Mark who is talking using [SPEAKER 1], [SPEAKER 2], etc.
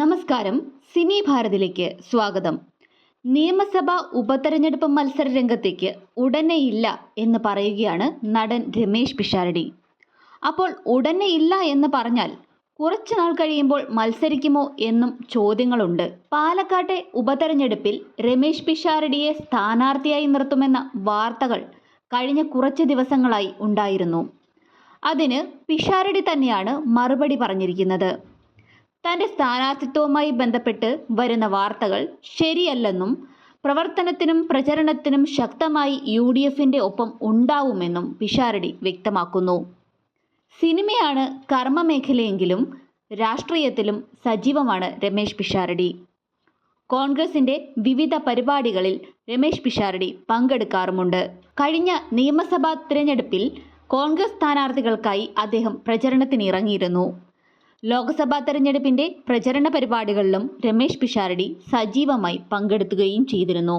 [SPEAKER 1] നമസ്കാരം. സിനി ഭാരതിലേക്ക് സ്വാഗതം. നിയമസഭാ ഉപതെരഞ്ഞെടുപ്പ് മത്സര രംഗത്തേക്ക് ഉടനെ ഇല്ല എന്ന് പറയുകയാണ് നടൻ രമേശ് പിഷാരടി. അപ്പോൾ ഉടനെ ഇല്ല എന്ന് പറഞ്ഞാൽ കുറച്ചു നാൾ കഴിയുമ്പോൾ മത്സരിക്കുമോ എന്നും ചോദ്യങ്ങളുണ്ട്. പാലക്കാട്ടെ ഉപതെരഞ്ഞെടുപ്പിൽ രമേശ് പിഷാരടിയെ സ്ഥാനാർത്ഥിയായി നിർത്തുമെന്ന വാർത്തകൾ കഴിഞ്ഞ കുറച്ച് ദിവസങ്ങളായി ഉണ്ടായിരുന്നു. അതിന് പിഷാരടി തന്നെയാണ് മറുപടി പറഞ്ഞിരിക്കുന്നത്. തന്റെ സ്ഥാനാർത്ഥിത്വവുമായി ബന്ധപ്പെട്ട് വരുന്ന വാർത്തകൾ ശരിയല്ലെന്നും പ്രവർത്തനത്തിനും പ്രചരണത്തിനും ശക്തമായി യു ഡി എഫിന്റെ ഒപ്പം ഉണ്ടാവുമെന്നും പിഷാരടി വ്യക്തമാക്കുന്നു. സിനിമയാണ് കർമ്മമേഖലയെങ്കിലും രാഷ്ട്രീയത്തിലും സജീവമാണ് രമേശ് പിഷാരടി. കോൺഗ്രസിന്റെ വിവിധ പരിപാടികളിൽ രമേശ് പിഷാരടി പങ്കെടുക്കാറുമുണ്ട്. കഴിഞ്ഞ നിയമസഭാ തിരഞ്ഞെടുപ്പിൽ കോൺഗ്രസ് സ്ഥാനാർത്ഥികൾക്കായി അദ്ദേഹം പ്രചരണത്തിനിറങ്ങിയിരുന്നു. ലോക്സഭാ തെരഞ്ഞെടുപ്പിന്റെ പ്രചരണ പരിപാടികളിലും രമേശ് പിഷാരടി സജീവമായി പങ്കെടുക്കുകയും ചെയ്തിരുന്നു.